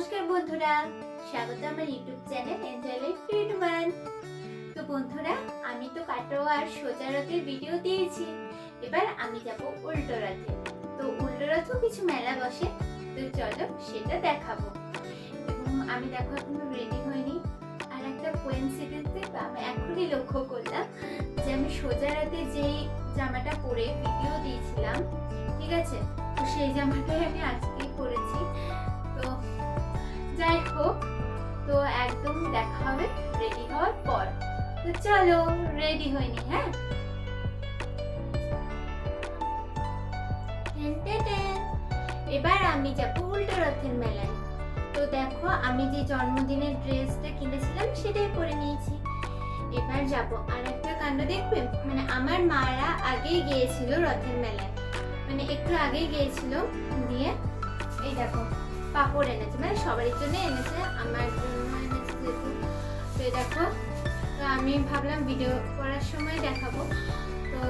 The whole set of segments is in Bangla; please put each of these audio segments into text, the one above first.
নমস্কার বন্ধুরা, স্বাগত আমার YouTube channel enjoy life one তো বন্ধুরা, আমি তো কাটো আর সোজা রথের ভিডিও দিয়েছি। এবার আমি যাব উল্টো রথে। তো উল্টো রথেও কিছু মেলা বসে, তো চলো সেটা দেখাবো। এবং আমি দেখো এখনও রেডি হইনি। আর একটা কোয়েন্সিডেন্স আমি এখনই লক্ষ্য করলাম যে আমি সোজা রাতে যেই জামাটা পরে ভিডিও দিয়েছিলাম, ঠিক আছে? তো সেই জামাটাই আমি আজকেই পরেছি। যাই হোক তো একদম দেখা হবে রেডি হওয়ার পর। তো চলো রেডি হয়নি হ্যাঁ। এবার আমি যাব উল্টো রথের মেলায়। তো দেখো, আমি যে জন্মদিনের ড্রেসটা কিনেছিলাম, সেটাই পরে নিয়েছি। এবার যাব আর একটা কাণ্ড, দেখবে? মানে আমার মারা আগেই গিয়েছিল রথের মেলায়। মানে একটু আগেই গিয়েছিল দিয়ে এই দেখো। পাপড় এনেছে। মানে সবারই জন্য এনেছে, আমার জন্য এনেছে তো দেখো, তো আমি ভাবলাম ভিডিও করার সময় দেখাবো। তো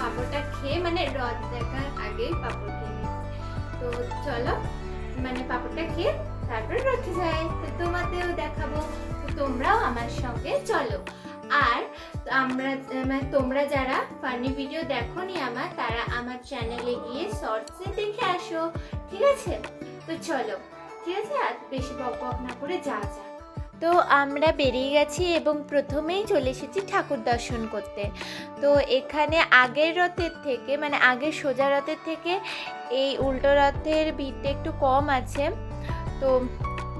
পাপড়টা খেয়ে মানে রথ দেখার আগেই পাপড় খেয়ে তো চলো মানে পাপড়টা খেয়ে তারপর রথে যাই। তো তোমাদেরও দেখাবো, তো তোমরাও আমার সঙ্গে চলো। আর আমরা মানে তোমরা যারা ফানি ভিডিও দেখোনি আমার, তারা আমার চ্যানেলে গিয়ে শর্টসে দেখে আসো, ঠিক আছে? তো চলো, ঠিক আছে? আর বেশি বক বক না করে যা যা। তো আমরা বেরিয়ে গেছি এবং প্রথমেই চলে এসেছি ঠাকুর দর্শন করতে। তো এখানে আগের রথের থেকে মানে আগের সোজা রথের থেকে এই উল্টো রথের ভিড়টা একটু কম আছে। তো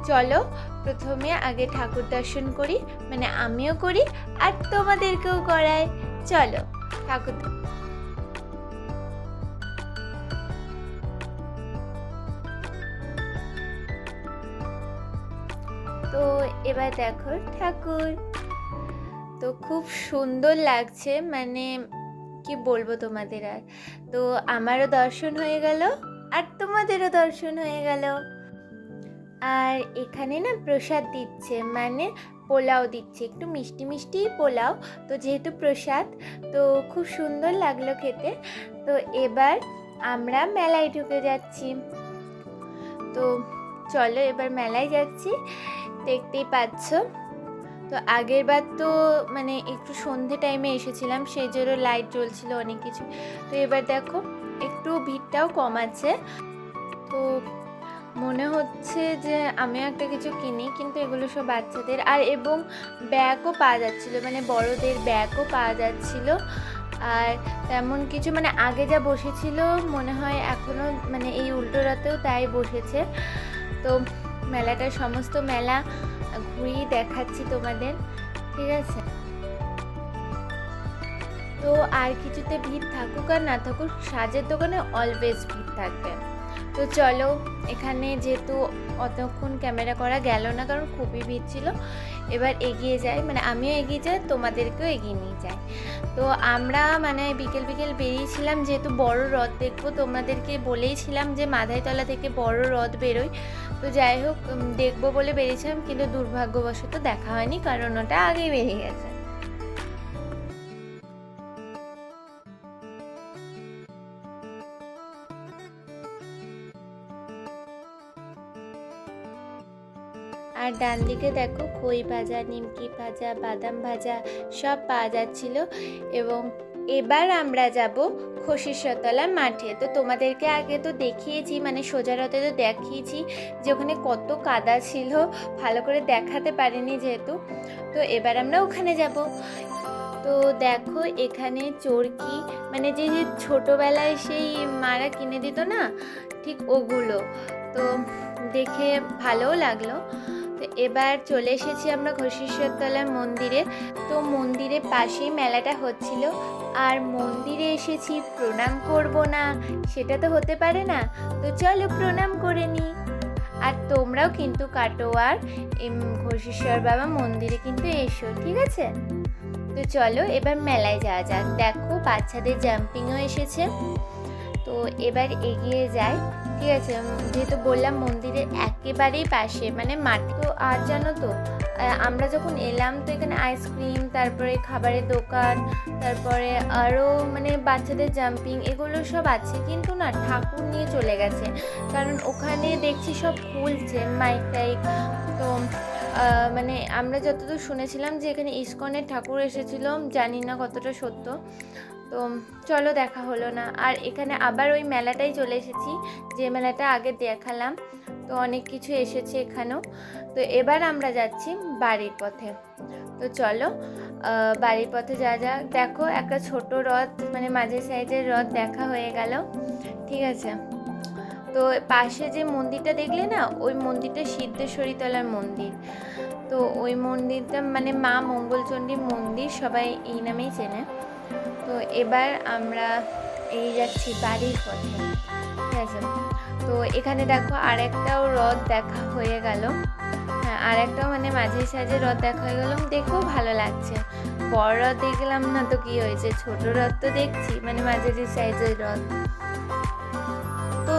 চলো, প্রথমে আগে ঠাকুর দর্শন করি মানে আমিও করি আর তোমাদেরকেও করাই। চলো, ঠাকুর তো এবার দেখো, ঠাকুর। তো খুব সুন্দর লাগছে মানে কি বলব তোমাদের আর? তো আমারও দর্শন হয়ে গেল, আর তোমাদেরও দর্শন হয়ে গেল। আর এখানে না প্রসাদ দিচ্ছে মানে পোলাও দিচ্ছে, একটু মিষ্টি মিষ্টি পোলাও। তো যেহেতু প্রসাদ, তো খুব সুন্দর লাগল খেতে। তো এবার আমরা মেলায় ঢুকে যাচ্ছি। তো চলো এবার মেলায় যাচ্ছি। দেখতেই পাচ্ছ। তো আগের বার তো মানে একটু সন্ধে টাইমে এসেছিলাম, সেই জন্য লাইট জ্বলছিল অনেক কিছু। তো এবার দেখো, একটু ভিড়টাও কম আছে। তো মনে হচ্ছে যে আমিও একটা কিছু কিনি, কিন্তু এগুলো সব বাচ্চাদের। আর এবং ব্যাগও পাওয়া যাচ্ছিল মানে বড়দের ব্যাগও পাওয়া যাচ্ছিল। আর তেমন কিছু মানে আগে যা বসেছিল, মনে হয় এখনও মানে এই উল্টো রাতেও তাই বসেছে। তো মেলাটার সমস্ত মেলা ঘুরিয়ে দেখাচ্ছি তোমাদের, ঠিক আছে? তো আর কিছুতে ভিড় থাকুক আর না থাকুক, সাজের দোকানে অলওয়েজ ভিড় থাকবে। তো চলো, এখানে যেহেতু অতক্ষণ ক্যামেরা করা গেল না, কারণ খুবই ভিড় ছিল, এবার এগিয়ে যাই মানে আমিও এগিয়ে যাই, তোমাদেরকেও এগিয়ে নিয়ে যাই। তো আমরা মানে বিকেল বিকেল বেরিয়েছিলাম, যেহেতু বড় রথ, দেখব তোমাদেরকে বলেইছিলাম যে মাধাইতলা থেকে বড় রথ বেরোয়। তো যাই হোক দেখব বলে বেরিয়েছিলাম, কিন্তু দুর্ভাগ্যবশত দেখা হয়নি, কারণ ওটা আগেই বেরিয়ে গেছে। আর ডান দিকে দেখো, খই ভাজা, নিমকি ভাজা, বাদাম ভাজা সব পাওয়া যাচ্ছিল এবং এবার আমরা যাব খসিশতলা মাঠে। তো তোমাদেরকে আগে তো দেখিয়েছি মানে সোজা রথে তো দেখিয়েছি যে ওখানে কত কাদা ছিল, ভালো করে দেখাতে পারিনি যেহেতু। তো এবার আমরা ওখানে যাব। তো দেখো এখানে চরকি মানে যে যে ছোটোবেলায় সেই মারা কিনে দিত না, ঠিক ওগুলো। তো দেখে ভালোও লাগল। তো এবার চলে এসেছি আমরা ঘোষেশ্বরতলা মন্দিরে। তো মন্দিরের পাশেই মেলাটা হচ্ছিল। আর মন্দিরে এসেছি, প্রণাম করব না। সেটা তো হতে পারে না। তো চলো প্রণাম করে নিই। আর তোমরাও কিন্তু কাটোয়ার ঘোষেশ্বর বাবা মন্দিরে কিন্তু এসো, ঠিক আছে? তো চলো এবার মেলায় যাওয়া যাক। দেখো বাচ্চাদের জাম্পিংও এসেছে। তো এবার এগিয়ে যাই। ঠিক আছে যেহেতু বললাম মন্দিরের একেবারেই পাশে মানে মাঠ। তো আর জানো তো আমরা যখন এলাম তো এখানে আইসক্রিম, তারপরে খাবারের দোকান, তারপরে আরও মানে বাচ্চাদের জাম্পিং এগুলো সব আছে, কিন্তু না ঠাকুর নিয়ে চলে গেছে। কারণ ওখানে দেখছি সব খুলছে মাইক টাইক। তো মানে আমরা যতদূর শুনেছিলাম যে এখানে ইস্কনের ঠাকুর এসেছিল, জানি না কতটা সত্য। তো চলো দেখা হলো না। আর এখানে আবার ওই মেলাটাই চলে এসেছি, যে মেলাটা আগে দেখালাম। তো অনেক কিছু এসেছে এখানেও। তো এবার আমরা যাচ্ছি বাড়ির পথে। তো চলো বাড়ির পথে যা যা। দেখো, একটা ছোট রথ মানে মাঝের সাইজের রথ দেখা হয়ে গেল। ঠিক আছে? তো পাশে যে মন্দিরটা দেখলে না, ওই মন্দিরটা সিদ্ধেশ্বরীতলার মন্দির। তো ওই মন্দিরটা মানে মা মঙ্গলচণ্ডীর মন্দির সবাই এই নামেই চেনে। তো এবার আমরা এই যাচ্ছি বাড়ির পথে, ঠিক আছে? তো এখানে দেখো আরেকটাও রথ দেখা হয়ে গেল। হ্যাঁ আর একটাও মানে মাঝে সাঝে রথ দেখা হয়ে গেল। দেখেও ভালো লাগছে। বড় রথ দেখলাম না তো কি হয়েছে? ছোট রথ তো দেখছি মানে মাঝারি সাইজের রথ। তো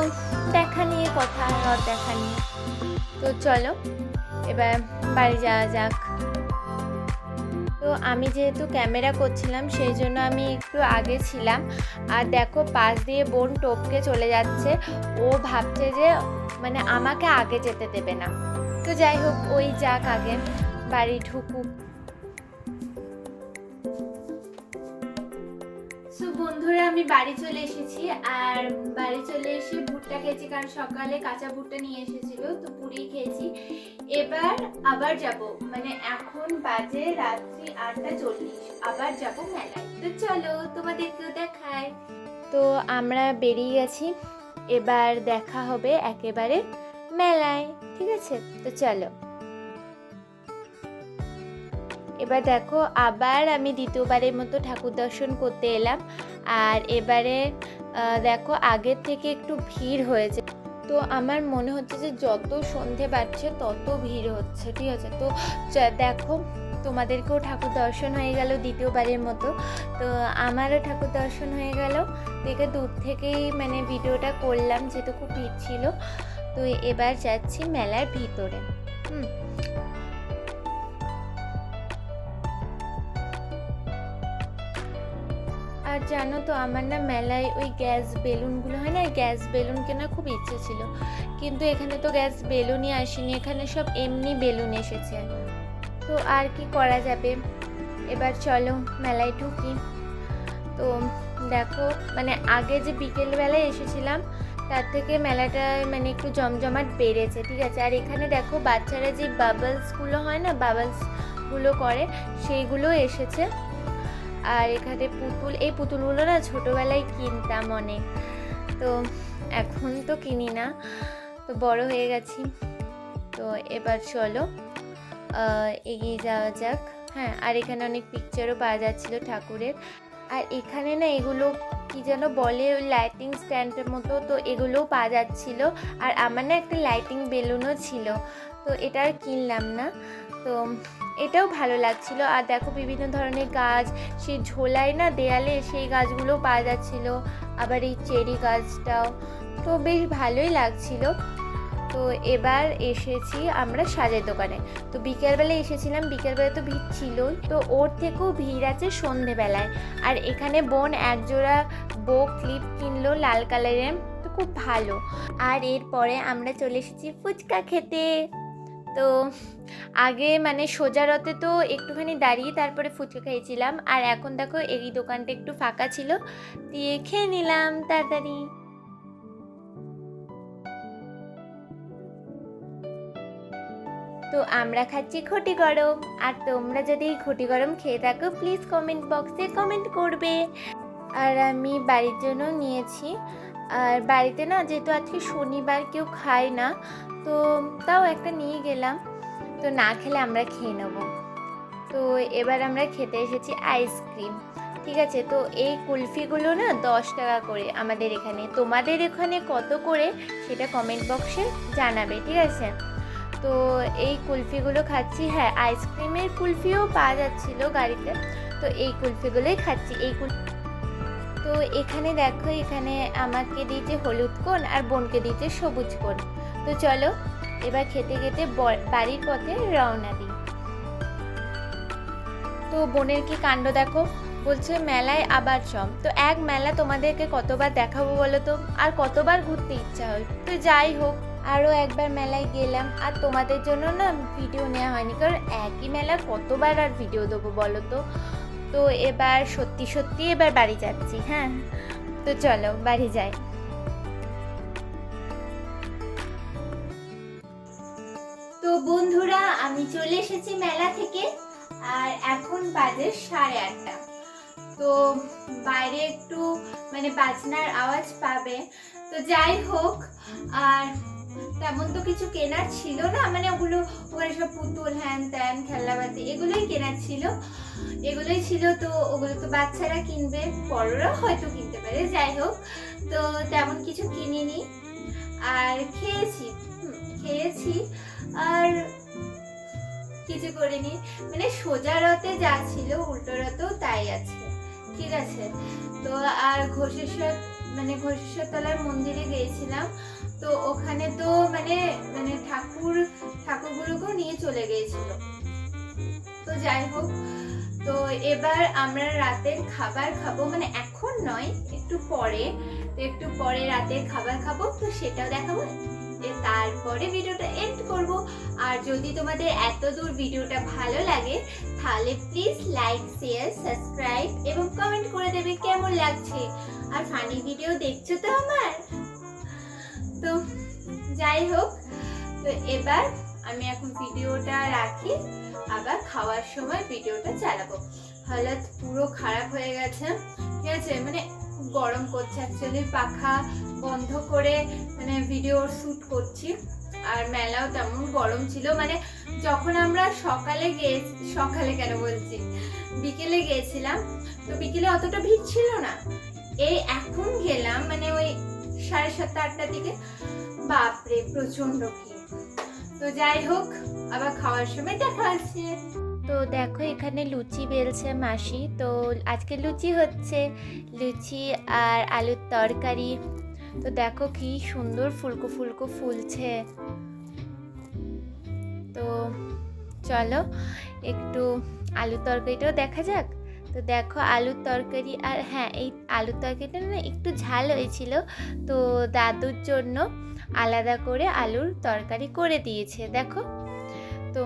দেখা নিয়ে, কথা, রথ দেখা নিয়ে। তো চলো, এবার বাড়ি যাওয়া যাক। তো আমি যেহেতু ক্যামেরা করছিলাম, সেই জন্য আমি একটু আগে ছিলাম। আর দেখো, পাশ দিয়ে বোন টপকে চলে যাচ্ছে। ও ভাবছে যে মানে আমাকে আগে যেতে দেবে না। তো যাই হোক, ওই যাক আগে, বাড়ি ঢুকুক। বন্ধুরা আমি বাড়ি চলে এসেছি আর বাড়ি চলে এসে ভুট্টা খেয়েছি কারণ সকালে কাঁচা ভুট্টা নিয়ে এসেছিল, তো পুরি খেয়েছি। এবার আবার যাব মানে এখন বাজে রাত্রি আটটা চল্লিশ, আবার যাব মেলায়। তো চলো তোমাদেরকেও দেখায়। তো আমরা বেরিয়ে গেছি, এবার দেখা হবে একেবারে মেলায়, ঠিক আছে? তো চলো। এবার দেখো, আবার আমি দ্বিতীয়বারের মতো ঠাকুর দর্শন করতে এলাম। আর এবারে দেখো, আগের থেকে একটু ভিড় হয়েছে। তো আমার মনে হচ্ছে যে যত সন্ধে বাড়ছে তত ভিড় হচ্ছে, ঠিক আছে? তো দেখো, তোমাদেরকেও ঠাকুর দর্শন হয়ে গেল দ্বিতীয়বারের মতো। তো আমারও ঠাকুর দর্শন হয়ে গেল। দেখে দূর থেকেই মানে ভিডিওটা করলাম, যেহেতু খুব ভিড় ছিল। তো এবার যাচ্ছি মেলার ভিতরে। হুম। আর জানো তো, আমার না মেলায় ওই গ্যাস বেলুনগুলো হয় না গ্যাস বেলুন কেনার খুব ইচ্ছে ছিল। কিন্তু এখানে তো গ্যাস বেলুনই আসেনি, এখানে সব এমনি বেলুন এসেছে। তো আর কি করা যাবে? এবার চলো মেলায় ঢুকি। তো দেখো মানে আগে যে বিকেলবেলায় এসেছিলাম, তার থেকে মেলাটা মানে একটু জমজমাট বেড়েছে, ঠিক আছে? আর এখানে দেখো বাচ্চারা যে বাবলসগুলো হয় না বাবলসগুলো করে, সেইগুলো এসেছে। আর এখানে পুতুল, এই পুতুলগুলো না ছোটোবেলায় কিনতাম অনেক। তো এখন তো কিনি না, তো বড় হয়ে গেছি। তো এবার চলো এগিয়ে যাওয়া যাক। হ্যাঁ আর এখানে অনেক পিকচারও পাওয়া যাচ্ছিল ঠাকুরের। আর এখানে না এগুলো কি যেন বলে লাইটিং স্ট্যান্ডের মতো, তো এগুলোও পাওয়া যাচ্ছিল। আর আমার না একটা লাইটিং বেলুনও ছিল, তো এটা আর কিনলাম না। তো এটাও ভালো লাগছিল। আর দেখো বিভিন্ন ধরনের গাছ, সেই ঝোলায় না দেয়ালে সেই গাছগুলোও পাওয়া যাচ্ছিল। আবার এই চেরি গাছটাও। তো বেশ ভালোই লাগছিল। তো এবার এসেছি আমরা সাজের দোকানে। তো বিকেলবেলায় এসেছিলাম, বিকেলবেলা তো ভিড় ছিলই। তো ওর থেকেও ভিড় আছে সন্ধেবেলায়। আর এখানে বোন একজোড়া বো ক্লিপ কিনলো লাল কালারের। তো খুব ভালো। আর এরপরে আমরা চলে এসেছি ফুচকা খেতে। তো আগে মানে সোজা রথে তো একটুখানি দাঁড়িয়ে তারপরে ফুচকা খেয়েছিলাম। আর এখন দেখো এই দোকানটা একটু ফাঁকা ছিল, দিয়ে খেয়ে নিলাম তাড়াতাড়ি। তো আমরা খাচ্ছি ঘটি গরম, আর তোমরা যদি ঘটি গরম খেয়ে থাকো প্লিজ কমেন্ট বক্সে কমেন্ট করবে। আর আমি বাড়ির জন্য নিয়েছি আর বাড়িতে না যেহেতু আজকে শনিবার কেউ খায় না, তো তাও একটা নিয়ে গেলাম। তো না খেলে আমরা খেয়ে নেব। তো এবার আমরা খেতে এসেছি আইসক্রিম। ঠিক আছে, তো এই কুলফিগুলো না দশ টাকা করে আমাদের এখানে। তোমাদের এখানে কত করে সেটা কমেন্ট বক্সে জানাবে, ঠিক আছে? তো এই কুলফিগুলো খাচ্ছি হ্যাঁ আইসক্রিমের কুলফিও পাওয়া যাচ্ছিল গাড়িতে। তো এই কুলফিগুলোই খাচ্ছি। এই কুল তো এখানে দেখো, এখানে আমাকে দিয়েছে হলুদ কোন আর বোনকে দিয়েছে সবুজ কোন তো চলো, এবার খেতে খেতে বাড়ির পথে রওনা দিই। তো বোনের কি কাণ্ড দেখো? বলছে, মেলায় আবার চম। তো এক মেলা তোমাদেরকে কতবার দেখাবো বলো তো? আর কতবার ঘুরতে ইচ্ছা হয়? তো যাই হোক, আরও একবার মেলায় গেলাম। আর তোমাদের জন্য না ভিডিও নেওয়া হয়নি, কারণ একই মেলা কতবার আর ভিডিও দেবো বলো তো? তো এবার সত্যি সত্যি এবার বাড়ি যাচ্ছি হ্যাঁ? তো চলো, বাড়ি যাই। তো বন্ধুরা, আমি চলে এসেছি মেলা থেকে, আর এখন বাজে সাড়ে আটটা। তো বাইরে একটু মানে বাজনার আওয়াজ পাবে। তো যাই হোক, আর তেমন তো কিছু কেনার ছিল না মানে ওগুলো ওখানে সব পুতুল, হ্যান ত্যান খেলনাবাতি এগুলোই কেনার ছিল। এগুলোই ছিল তো, ওগুলো তো বাচ্চারা কিনবে বড়রা হয়তো কিনতে পারে, যাই হোক। তো তেমন কিছু কিনিনি। আর খেয়েছি খেয়েছি। আর কিছু করিনি। মানে সোজা রথে যা ছিল, উল্টো রথেও তাই আছে, ঠিক আছে। তো আর ঘোষেশ্বর মানে ঘোষেশ্বর তলার মন্দিরে গিয়েছিলাম। তো ওখানে তো মানে মানে ঠাকুর, ঠাকুরগুলোকেও নিয়ে চলে গিয়েছিল। তো যাই হোক, তো এবার আমরা রাতের খাবার খাব। মানে এখন নয়, একটু পরে, তো একটু পরে রাতের খাবার খাব। তো সেটাও দেখাবো। তারপরে ভিডিওটা এন্ড করব। আর যদি তোমাদের এত দূর ভিডিওটা ভালো লাগে, তাহলে প্লিজ লাইক শেয়ার সাবস্ক্রাইব এবং কমেন্ট করে দেবে কেমন লাগছে। আর ফানি ভিডিও দেখছ তো আমার? তো যাই হোক, তো এবার আমি এখন ভিডিওটা রাখি, আবার খাওয়ার সময় ভিডিওটা চালাবো। হালত পুরো খারাপ হয়ে গেছে, ঠিক আছে? মানে গরম করছে অ্যাকচুয়ালি পাখা বন্ধ করে মানে ভিডিও শ্যুট করছি, আর মেলাও তেমন গরম ছিল। মানে যখন আমরা সকালে গিয়ে সকালে কেন বলছি? বিকেলে গিয়েছিলাম তো বিকেলে অতটা ভিড় ছিল না। এই এখন গেলাম মানে ওই সাড়ে সাতটা আটটার দিকে। বাপরে প্রচণ্ড ভিড়। তো যাই হোক, আবার খাওয়ার সময় দেখা হচ্ছে। তো দেখো, এখানে লুচি বেলছে মাসি। তো আজকে লুচি হচ্ছে। লুচি আর আলুর তরকারি। তো দেখো কি সুন্দর ফুলকো ফুলকো ফুলছে। তো চলো, একটু আলুর তরকারিটাও দেখা যাক। তো দেখো আলুর তরকারি আর হ্যাঁ এই আলুর তরকারিটা না একটু ঝাল হয়েছিল। তো দাদুর জন্য আলাদা করে আলুর তরকারি করে দিয়েছে, দেখো। তো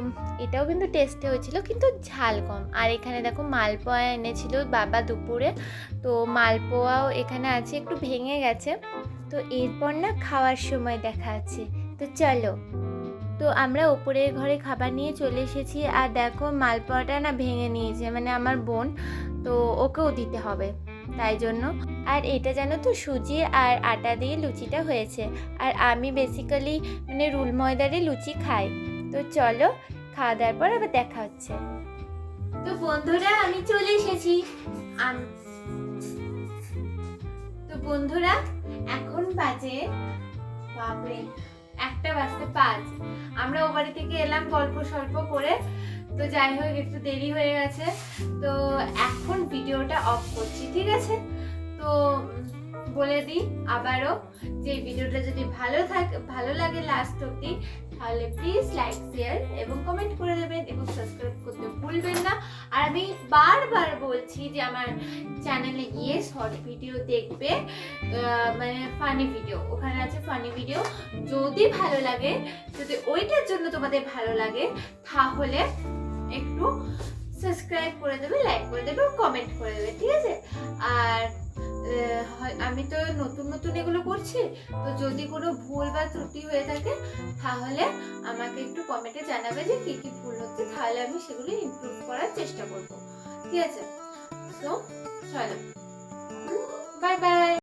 এটাও কিন্তু টেস্টে হয়েছিল, কিন্তু ঝাল কম। আর এখানে দেখো মালপোয়া এনেছিল বাবা দুপুরে। তো মালপোয়াও এখানে আছে, একটু ভেঙে গেছে। তো এরপর না খাওয়ার সময় দেখা আছে। তো চলো। তো আমরা ওপরের ঘরে খাবার নিয়ে চলে এসেছি। আর দেখো মালপোয়াটা না ভেঙে নিয়েছে মানে আমার বোন, তো ওকেও দিতে হবে। তাই জন্য। আর এটা জানো তো, সুজি আর আটা দিয়ে লুচিটা হয়েছে। আর আমি বেসিক্যালি মানে রুল ময়দারে লুচি খাই। তো চলো, খাওয়া দাওয়ার পর আবার দেখা হচ্ছে। তো বন্ধুরা, আমি চলে এসেছি। তো বন্ধুরা, এখন বাজে একটা বাজতে পাঁচ। আমরা ও বাড়ি থেকে এলাম গল্প সল্প করে। তো যাই হোক, একটু দেরি হয়ে গেছে। তো এখন ভিডিওটা অফ করছি, ঠিক আছে? তো বলে দিই আবারও যে ভিডিওটা যদি ভালো থাকে, ভালো লাগে লাস্ট অব্দি তাহলে প্লিজ লাইক শেয়ার এবং কমেন্ট করে দেবেন এবং সাবস্ক্রাইব করতে ভুলবেন না। আর আমি বারবার বলছি যে আমার চ্যানেলে গিয়ে শর্ট ভিডিও দেখবে মানে ফানি ভিডিও ওখানে আছে ফানি ভিডিও যদি ভালো লাগে, যদি ওইটার জন্য তোমাদের ভালো লাগে, তাহলে একটু সাবস্ক্রাইব করে দেবে লাইক করে দেবে কমেন্ট করে দেবে, ঠিক আছে? আর আমি তো নতুন নতুন এগুলো করছি, তো যদি কোনো ভুল বা ত্রুটি হয়ে থাকে, তাহলে আমাকে একটু কমেন্টে জানাবে যে কি কি ভুল হচ্ছে, তাহলে আমি সেগুলো ইমপ্রুভ করার চেষ্টা করব। ঠিক আছে? তো চলো। Bye bye